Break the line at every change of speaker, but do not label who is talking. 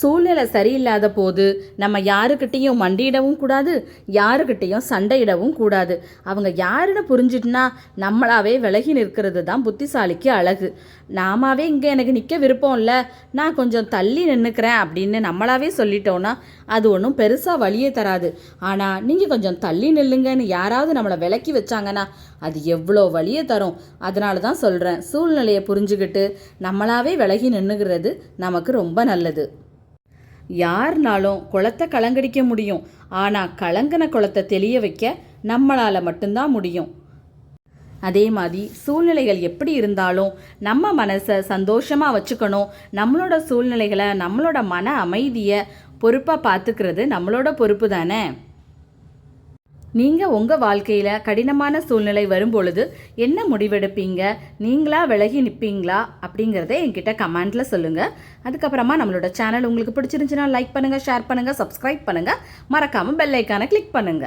சூழ்நிலை சரியில்லாத போது நம்ம யாருக்கிட்டேயும் மண்டியிடவும் கூடாது யாருக்கிட்டேயும் சண்டையிடவும் கூடாது. அவங்க யாருன்னு புரிஞ்சுட்டுனா நம்மளாவே விலகி நிற்கிறது தான் புத்திசாலிக்கு அழகு. நாமாவே இங்கே எனக்கு நிற்க விருப்பம் இல்லை நான் கொஞ்சம் தள்ளி நின்றுக்கிறேன் அப்படின்னு நம்மளாவே சொல்லிட்டோன்னா அது ஒன்றும் பெருசாக வழியே தராது. ஆனால் நீங்கள் கொஞ்சம் தள்ளி நில்லுங்கன்னு யாராவது நம்மளை விலக்கி வச்சாங்கன்னா அது எவ்வளோ வழியை தரும். அதனால தான் சொல்கிறேன் சூழ்நிலையை புரிஞ்சுக்கிட்டு நம்மளாவே விலகி நின்றுகிறது நமக்கு ரொம்ப நல்லது. யாருனாலும் குளத்தை கலங்கடிக்க முடியும். ஆனால் கலங்கின குளத்தை தெளிய வைக்க நம்மளால் மட்டும்தான் முடியும். அதே மாதிரி சூழ்நிலைகள் எப்படி இருந்தாலும் நம்ம மனசை சந்தோஷமாக வச்சுக்கணும். நம்மளோட சூழ்நிலைகளை நம்மளோட மன அமைதியை பொறுப்பாக பார்த்துக்கிறது நம்மளோட பொறுப்பு தானே? நீங்கள் உங்கள் வாழ்க்கையில் கடினமான சூழ்நிலை வரும்பொழுது என்ன முடிவெடுப்பீங்க? நீங்களா விலகி நிற்பீங்களா அப்படிங்கிறத என்கிட்ட கமெண்ட்டில் சொல்லுங்கள் அதுக்கப்புறமா நம்மளோட சேனல் உங்களுக்கு பிடிச்சிருந்துச்சுன்னா லைக் பண்ணுங்கள் ஷேர் பண்ணுங்கள் சப்ஸ்கிரைப் பண்ணுங்கள் மறக்காமல் பெல் ஐக்கானை கிளிக் பண்ணுங்கள்